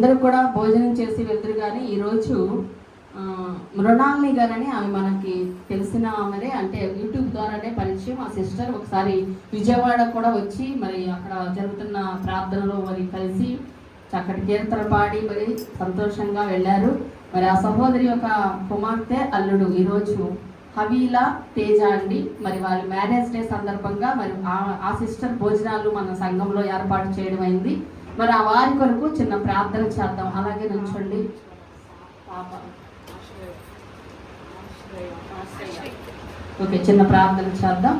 అందరూ కూడా భోజనం చేసి వెళ్తారు కానీ ఈరోజు మృణాల్ని గారని ఆమె మనకి తెలిసిన ఆమెనే అంటే యూట్యూబ్ ద్వారానే పరిచయం. ఆ సిస్టర్ ఒకసారి విజయవాడ కూడా వచ్చి మరి అక్కడ జరుగుతున్న ప్రార్థనలో మరి కలిసి చక్కటి కీర్తన పాడి మరి సంతోషంగా వెళ్ళారు. మరి ఆ సహోదరి యొక్క కుమార్తె అల్లుడు ఈరోజు హవీలా తేజ అండి. మరి వాళ్ళ మ్యారేజ్ డే సందర్భంగా మరి ఆ- ఆ సిస్టర్ భోజనాలు మన సంఘంలో ఏర్పాటు చేయడం అయింది. మరి ఆ వారి కొరకు చిన్న ప్రార్థన చేద్దాం. అలాగే నుంచండి పాప ఓకే చిన్న ప్రార్థన చేద్దాం.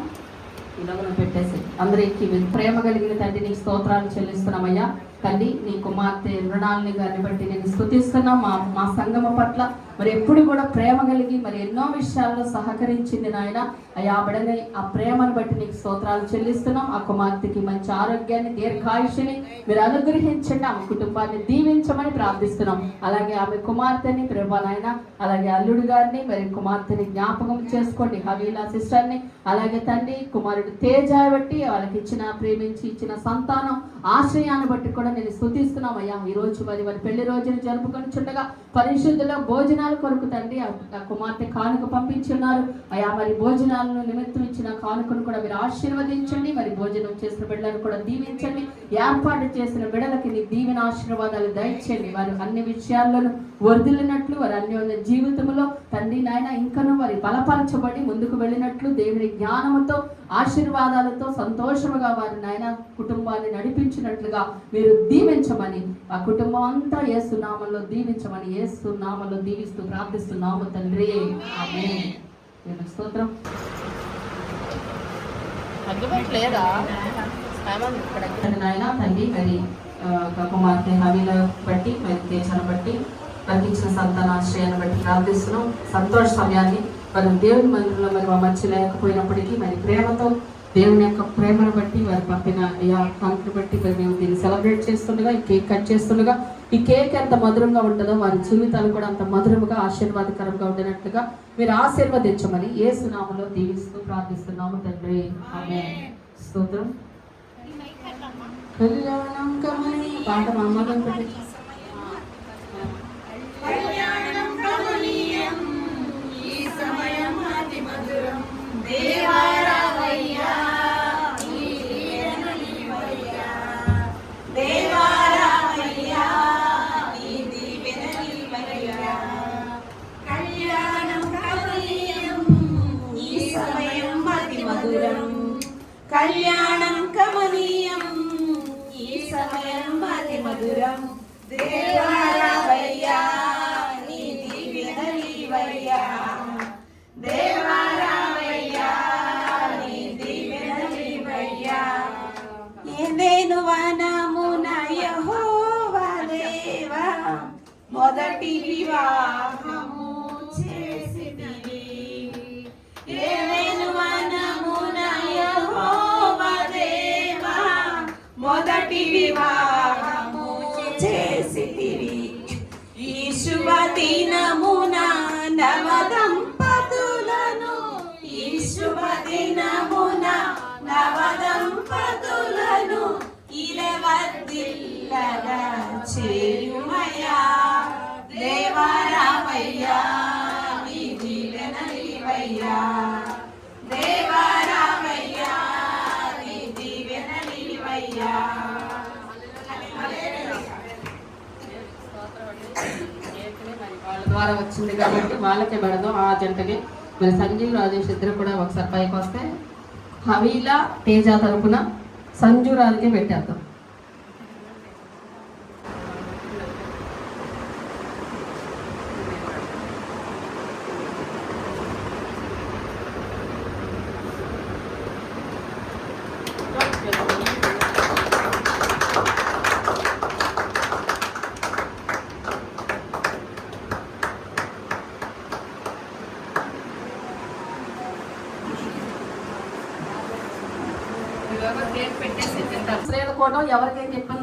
ఇలాగ పెట్టేసి అందరికి ప్రేమ కలిగిన తండ్రి నీకు స్తోత్రాలు చెల్లిస్తున్నామయ్యా. తల్లి నీ కుమార్తె మృణాలని గారిని బట్టి నేను స్థుతిస్తున్నా మా మా సంగమ పట్ల మరి ఎప్పుడు కూడా ప్రేమ కలిగి మరి ఎన్నో విషయాల్లో సహకరించింది నాయన. అయ్యా ఆ బిడని ఆ ప్రేమను బట్టి నీకు స్తోత్రాలు చెల్లిస్తున్నాం. ఆ కుమార్తెకి మంచి ఆరోగ్యాన్ని దీర్ఘాయుషుని మీరు అనుగ్రహించండి. ఆమె కుటుంబాన్ని దీవించమని ప్రార్థిస్తున్నాం. అలాగే ఆమె కుమార్తెని ప్రభా నాయన అలాగే అల్లుడు గారిని మరి కుమార్తెని జ్ఞాపకం చేసుకోండి. హవీలా సిస్టర్ని అలాగే తండ్రి కుమారుడు తేజ బట్టి వాళ్ళకి ఇచ్చిన ప్రేమించి ఇచ్చిన సంతానం ఆశ్రయాన్ని బట్టి కూడా నేను స్థుతిస్తున్నాం అయ్యా ఈ రోజు మరి మరి పెళ్ళి రోజును జరుపుకొని చుండగా పరిశుద్ధుల భోజనాలు కొరకు తండ్రి ఆ కుమార్తె కానుక పంపించున్నారు. అయ్యా మరి భోజనాలను నిమిత్తం ఇచ్చిన కానుకను కూడా మీరు ఆశీర్వదించండి. మరి భోజనం చేసిన బిడ్డలను కూడా దీవించండి. ఏర్పాటు చేసిన బిడ్డలకి నీ దీవెన ఆశీర్వాదాలు దయచేయండి. వారు అన్ని విషయాల్లోనూ వర్ధిల్లినట్లు వారి అన్యోన్య జీవితంలో తండ్రి నాయన ఇంకనూ వారి బలపరచబడి ముందుకు వెళ్ళినట్లు దేవుని జ్ఞానముతో ఆశీర్వాదాలతో సంతోషముగా వారి నాయన కుటుంబాన్ని నడిపించినట్లుగా మీరు దీవించమని ఆ కుటుంబం అంతా ఏసునామంలో దీవించమని ఏసునామంలో దీవిస్తూ ప్రార్థిస్తున్నాము తండ్రి. స్తోత్రం. నాయన మరి కుమార్తె హవీల బట్టి మరి తేజను బట్టి ఇచ్చిన సంతానాశ్రయాన్ని బట్టి ప్రార్థిస్తున్నాం. సంతోష సమయాన్ని మరి దేవుని మందిరంలో మరి మా మధ్య లేకపోయినప్పటికీ మరి ప్రేమతో దేవుని యొక్క ప్రేమను బట్టి వారు పంపిన కానుకను బట్టి మరి మేము దీన్ని సెలబ్రేట్ చేస్తుండగా ఈ కేక్ కట్ చేస్తుండగా ఈ కేక్ ఎంత మధురంగా ఉంటుందో వారి జీవితాలు కూడా అంత మధురముగా ఆశీర్వాదకరంగా ఉండినట్లుగా మీరు ఆశీర్వదించమని ఏ సునామలో దీవిస్తూ ప్రార్థిస్తున్నాము తండ్రి. ఆమె స్తోత్రం. కళ్యాణం కమని పాట మా అమ్మగారు ఏదేను వనమున మొదటి వివాహము చేసితివి. ఏదేను వనమున మొదటి వివాహము చేసితివి. ఈ శుభ దినమున నవదంపతులను ఈ శుభ దినమున నవదంపతులను దేవారామయ్యా నీ దేవారామయ్యా నీ ద్వారా వచ్చింది కాబట్టి వాళ్ళకే పడదు ఆ జంటకి. మరి సంజీవ్ రాజేష్ ఇద్దరు కూడా ఒకసారి పైకి వస్తే హవీలా తేజ తరపున సంజు రాజుకే పెట్టేద్దాం.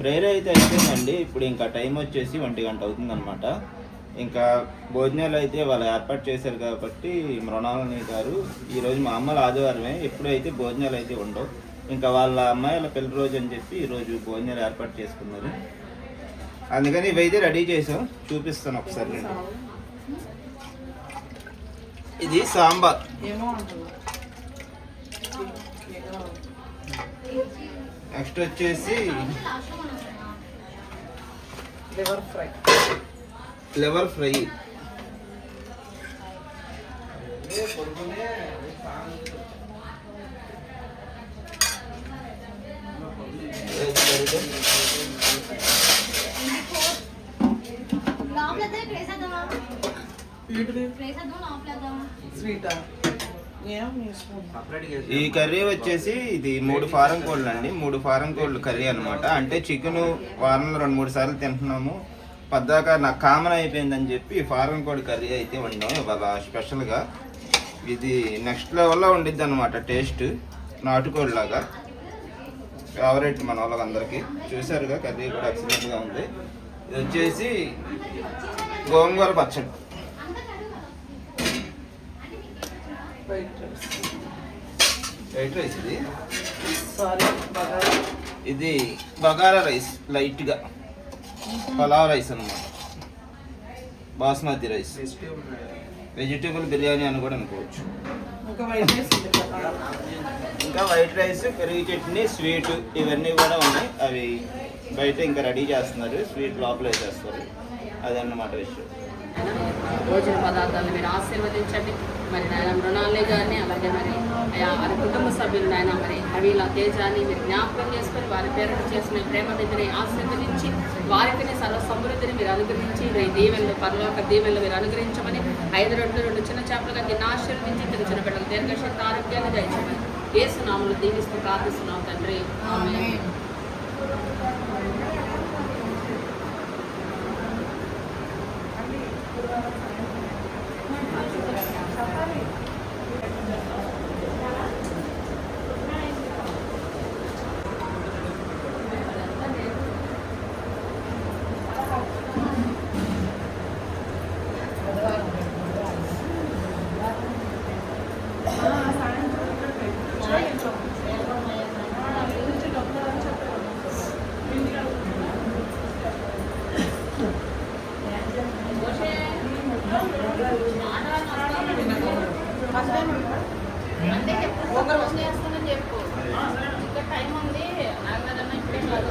ప్రేయర్ అయితే అయిపోయిందండి ఇప్పుడు ఇంకా టైం వచ్చేసి ఒంటి గంట అవుతుందన్నమాట. ఇంకా భోజనాలు అయితే వాళ్ళు ఏర్పాటు చేశారు కాబట్టి మృణాలని గారు ఈరోజు మా అమ్మలు ఆదివారమే ఎప్పుడైతే భోజనాలు అయితే ఉండవు ఇంకా వాళ్ళ అమ్మాయిల పెళ్ళి రోజు అని చెప్పి ఈరోజు భోజనాలు ఏర్పాటు చేసుకున్నారు. అందుకని ఇవైతే రెడీ చేసాం చూపిస్తాను ఒకసారి నేను. ఇది సాంబార్. నెక్స్ట్ వచ్చేసి లివర్ ఫ్రై. Liver fry. స్వీటా? ఈ కర్రీ వచ్చేసి ఇది మూడు ఫారం కోళ్ళు అండి. మూడు ఫారం కోళ్ళు కర్రీ అన్నమాట. అంటే చికెన్ వారంలో రెండు మూడు సార్లు తింటున్నాము. పద్దాక నాకు కామన్ అయిపోయిందని చెప్పి ఫారం కోడి కర్రీ అయితే వండాం. ఇవాళ స్పెషల్గా. ఇది నెక్స్ట్ లెవెల్లో ఉండిద్ది అనమాట టేస్ట్. నాటుకోడి లాగా ఫేవరెట్ మన వాళ్ళందరికీ చూసారుగా కర్రీ కూడా ఎక్సలెంట్గా ఉంది. ఇది వచ్చేసి గోంగూర పచ్చడి. వైట్ రైస్ వైట్ రైస్ ఇది? సారీ బగారా. ఇది బగారా రైస్ లైట్గా. పలావ్ రైస్ అన్నమాట. బాస్మతి రైస్. వెజిటేబుల్ బిర్యానీ అని కూడా అనుకోవచ్చు. ఇంకా వైట్ రైస్ ఉంది బగారా ఇంకా వైట్ రైస్ పెరుగు చట్నీ స్వీట్ ఇవన్నీ కూడా ఉన్నాయి. అవి బయట ఇంకా రెడీ చేస్తున్నారు. స్వీట్ లోపల వేసేస్తారు. అదన్నమాట విషయం. భోజన పదార్థాలు మీరు ఆశీర్వదించండి. మరి నాయన మృణాలి గారిని అలాగే మరి వారి కుటుంబ సభ్యులు నాయన మరి హవీల తేజాన్ని మీరు జ్ఞాపకం చేసుకొని వారి పేరును చేసిన ప్రేమ నిధిని ఆశీర్వదించి వారికి సర్వ సమృద్ధిని మీరు అనుగ్రహించి మీ దీవెనలు పరలోక దీవెనలు మీరు అనుగ్రహించమని ఐదు రెండు రెండు చిన్న చేపలుగా దీన్ని ఆశీర్వదించి తిరిగి చిన్న బిడ్డలకు దీర్ఘశక్తి ఆరోగ్యాన్ని దయచేయమని. ఏసు నామలు దీవిస్తూ ప్రార్థిస్తున్నాం తండ్రి ఆమేన్. అంటే చెప్పు ఫోన్ చేస్తానని చెప్పు ఇంకా టైం ఉంది నాకు కదన్నా ఇప్పుడే కాదు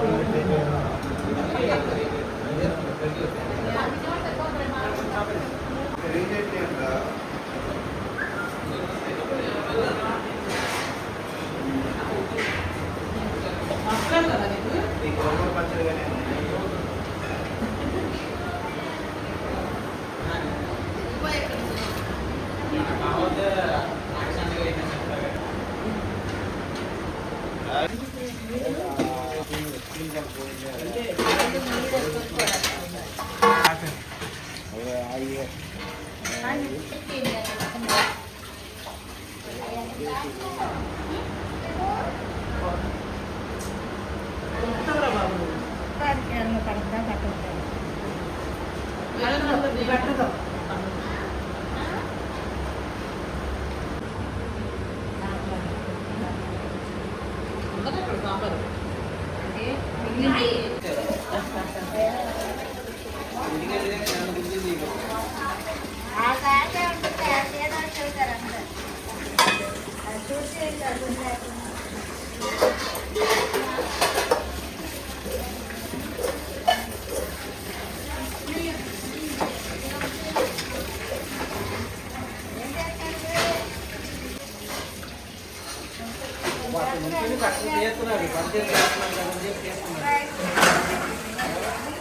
ఎంతవరా బాబు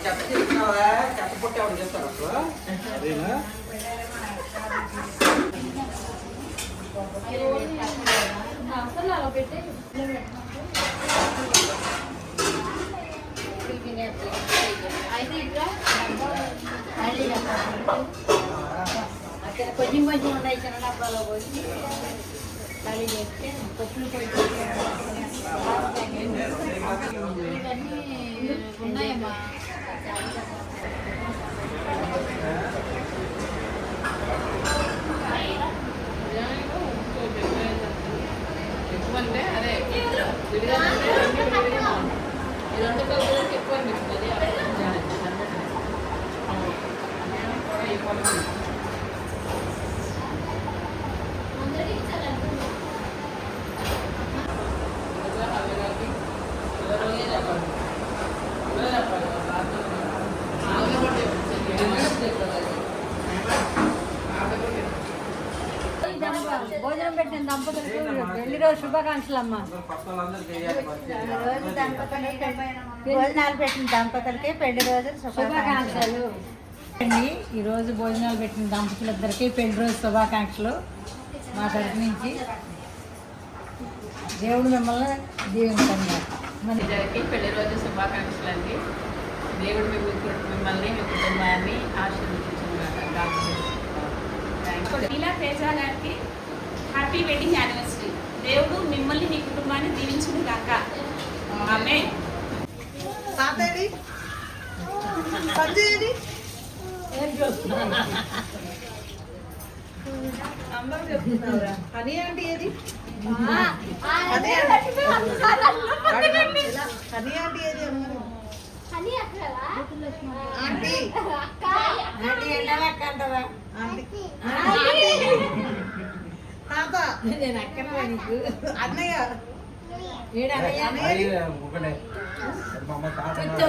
చెత్త చెప్తున్నావా చెత్త పుట్టి ఎవరు చెప్తారు అసలు అదేనా చెత్త చేస్తున్నావా చెత్త పుట్టి అక్కడ కొంచెం కొంచెం ఉన్నాయి చిన్న డబ్బాలో ఖాళీ చేస్తే పప్పులు పోయి ఇవన్నీ ఉన్నాయమ్మా ఎక్కువ అంటే అదే విడిగా అంటే అన్ని విడిగా ఉన్నాయి. ఈ రెండు కలుపులకి ఎక్కువ అనిపిస్తుంది అదే ఈ పొలం అందరికీ ఇచ్చారంటున్నా భోజనం పెట్టిన దంపతులకు పెళ్ళి రోజు శుభాకాంక్షలు అమ్మా. రోజు దంపతులకి భోజనాలు పెట్టిన దంపతులకి పెళ్ళి రోజు శుభాకాంక్షలు. అండి ఈరోజు భోజనాలు పెట్టిన దంపతులిద్దరికి పెళ్ళి రోజు శుభాకాంక్షలు మా తరఫు నుంచి. దేవుడు మిమ్మల్ని దీవించండి. మన విజయకి పెళ్ళి రోజు శుభాకాంక్షలు అండి దేవుడు మిమ్మల్ని మీ కుటుంబాన్ని ఆశీర్వదించిన ఇలా తేజ గారికి హ్యాపీ వెడ్డింగ్ యానివర్సరీ దేవుడు మిమ్మల్ని మీ కుటుంబాన్ని దీవించును గాక. ఆమె హనీ ఆంటీ ఏది? Honey aunty. Honey aunty. Aunty. నేను అక్కడే నీకు? అన్నయ్య. ఏడనయ్యా అయ్యి ఒకటే. మా అమ్మ తాత కూర్చో.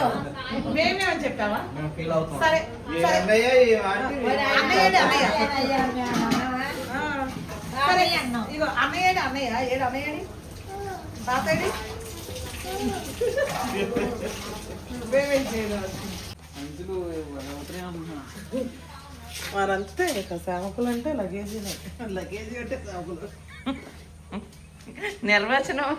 మేమే అని చెప్పావా? సరే. ఇగో అన్నయ్యడు అన్నయ్య? ఏడు అన్నయ్యడి తాతయ్యడి చేయలేదు వారంతే ఇక సేవకులు అంటే లగేజీనే. లగేజీ అంటే సేవకులు. నిర్వచనం.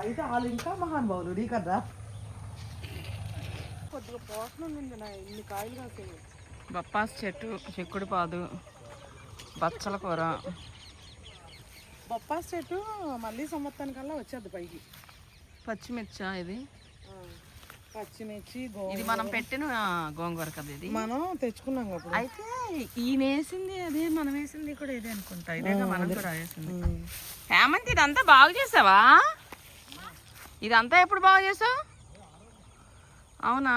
అయితే వాళ్ళు ఇంకా మహానుభావులు కదా కొద్దిగా పోషణ ఉంది నా ఇన్ని కాయలు కాసేవి. బప్పాస్ చెట్టు చిక్కుడు పాదు బచ్చల కూర. బొప్పాస్ చెట్టు మళ్ళీ సంవత్సరానికల్లా వచ్చేది పైకి. పచ్చిమిర్చా ఇది? పచ్చిమిర్చి ఇది మనం పెట్టిన గోంగూర కదా ఇది? మనం తెచ్చుకున్నాం అప్పుడు అయితే ఈయన వేసింది అదే మనం వేసింది కూడా ఇదే అనుకుంటా. ఇదే మనం కూడా వేసింది. హేమంత్ ఇదంతా బాగు చేసావా? ఇదంతా ఎప్పుడు బాగు చేసావు? అవునా?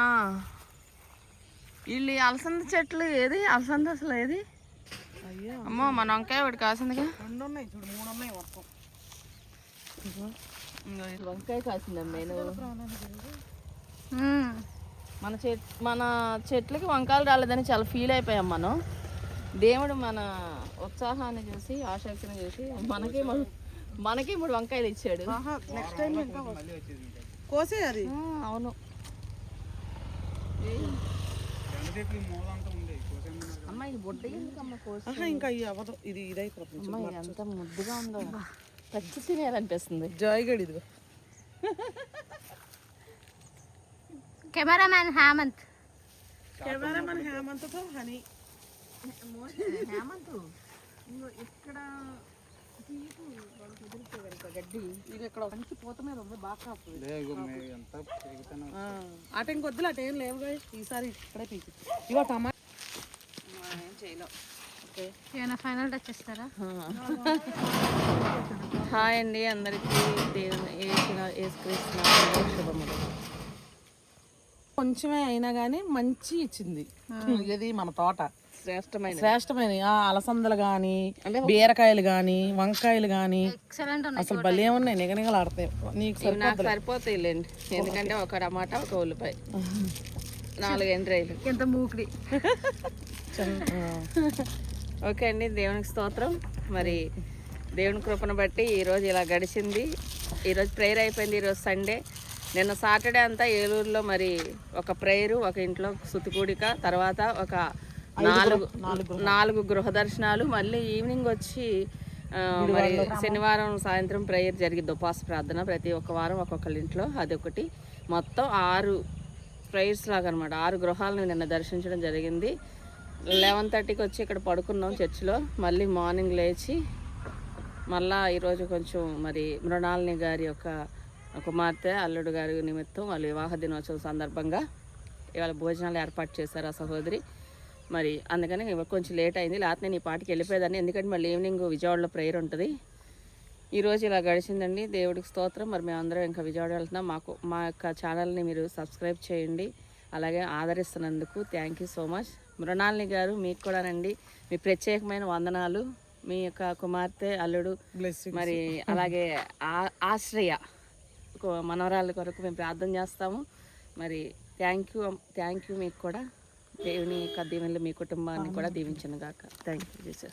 వీళ్ళు ఈ అలసంద చెట్లు ఏది? అలసంద అసలు ఏది? అమ్మో మన వంకాయ ఒకటి కాసిందిగా. రెండు ఉన్నాయి చూడు మూడు ఉన్నాయి మొత్తం వంకాయ కాసిందమ్మా నేను మన చెట్ మన చెట్లకి వంకాయలు రాలేదని చాలా ఫీల్ అయిపోయాం మనం. దేవుడు మన ఉత్సాహాన్ని చూసి ఆసక్తిని చూసి మనకి మనకి మూడు వంకాయలు ఇచ్చాడు. నెక్స్ట్ టైం ఇంకా వస్తుంది. కోసే అది. అవును అమ్మ ఈ బుడ్డ ఎందుకమ్మ కోసి ఆహా, ఇంకా ఇది అవ్వదు. ఇది ఇదైపోతుంది. ఎంత ముద్దుగా ఉందో. పచ్చి తినేయాలనిపిస్తుంది. జాయిగడ్ ఇదిగో. కెమెరామ్యాన్ హేమంత్. కెమెరామన్ హేమంత్తో హనీ. హేమంత్ ఇక్కడ అటు ఇంకొద్దులు అటు ఏం లేవు. ఈసారి ఇక్కడే పీకి. ఇగో టమాటా ఏం చేయలేం. ఏమైనా ఫైనల్ టచ్ చేస్తారా? హాయ్ అండి అందరికీ శుభములు. కొంచెమే అయినా కానీ మంచి ఇచ్చింది. ఇది మన తోట. శ్రేష్టమైన శ్రేష్టమైన ఆ అలసందలు కానీ బీరకాయలు కానీ వంకాయలు కానీ ఎక్సలెంట్ అసలు భలే ఉన్నాయి నిగనిగలాడతాయి. నీకు ఇవి నాకు సరిపోతాయిలేండి ఎందుకంటే ఒక టమాటా ఒక ఉల్లిపాయ. నాలుగు ఎండ్రాయిలు ఇంత మూకుడి. ఓకే అండి దేవునికి స్తోత్రం. మరి దేవుని కృపను బట్టి ఈరోజు ఇలా గడిచింది. ఈరోజు ప్రేయర్ అయిపోయింది ఈరోజు సండే. నిన్న సాటర్డే అంతా ఏలూరులో మరి ఒక ప్రేయరు ఒక ఇంట్లో సుతికూడిక తర్వాత ఒక నాలుగు నాలుగు గృహ దర్శనాలు. మళ్ళీ ఈవినింగ్ వచ్చి మరి శనివారం సాయంత్రం ప్రేయర్ జరిగింది ఉపవాస ప్రార్థన. ప్రతి ఒక్క వారం ఒక్కొక్కరి ఇంట్లో అదొకటి మొత్తం ఆరు ప్రేయర్స్ లాగా అనమాట ఆరు గృహాలను నిన్న దర్శించడం జరిగింది. లెవెన్ థర్టీకి వచ్చి ఇక్కడ పడుకున్నాం చర్చిలో. మళ్ళీ మార్నింగ్ లేచి మళ్ళా ఈరోజు కొంచెం మరి మృణాలిని గారి యొక్క కుమార్తె అల్లుడు గారి నిమిత్తం వాళ్ళ వివాహ దినోత్సవం సందర్భంగా ఇవాళ భోజనాలు ఏర్పాటు చేశారు ఆ సహోదరి. మరి అందుకని కొంచెం లేట్ అయింది. లేకపోతే నేను ఈ పాటికి వెళ్ళిపోయేదాన్ని. ఎందుకంటే మళ్ళీ ఈవినింగ్ విజయవాడలో ప్రేయర్ ఉంటుంది. ఈరోజు ఇలా గడిచిందండి. దేవుడికి స్తోత్రం. మరి మేమందరం ఇంకా విజయవాడ వెళ్తున్నాం. మాకు మా యొక్క ఛానల్ని మీరు సబ్స్క్రైబ్ చేయండి. అలాగే ఆదరిస్తున్నందుకు thank you so much. Mrinalini గారు మీకు కూడానండి మీ ప్రత్యేకమైన వందనాలు. మీ యొక్క కుమార్తె అల్లుడు మరి అలాగే ఆ- ఆశ్రయ మనవరాళ్ళ కొరకు మేము ప్రార్థన చేస్తాము. మరి థ్యాంక్ యూ థ్యాంక్ యూ మీకు కూడా. దేవుని యొక్క దీవెనలు మీ కుటుంబాన్ని కూడా దీవించను గాక థ్యాంక్ యూ జీసస్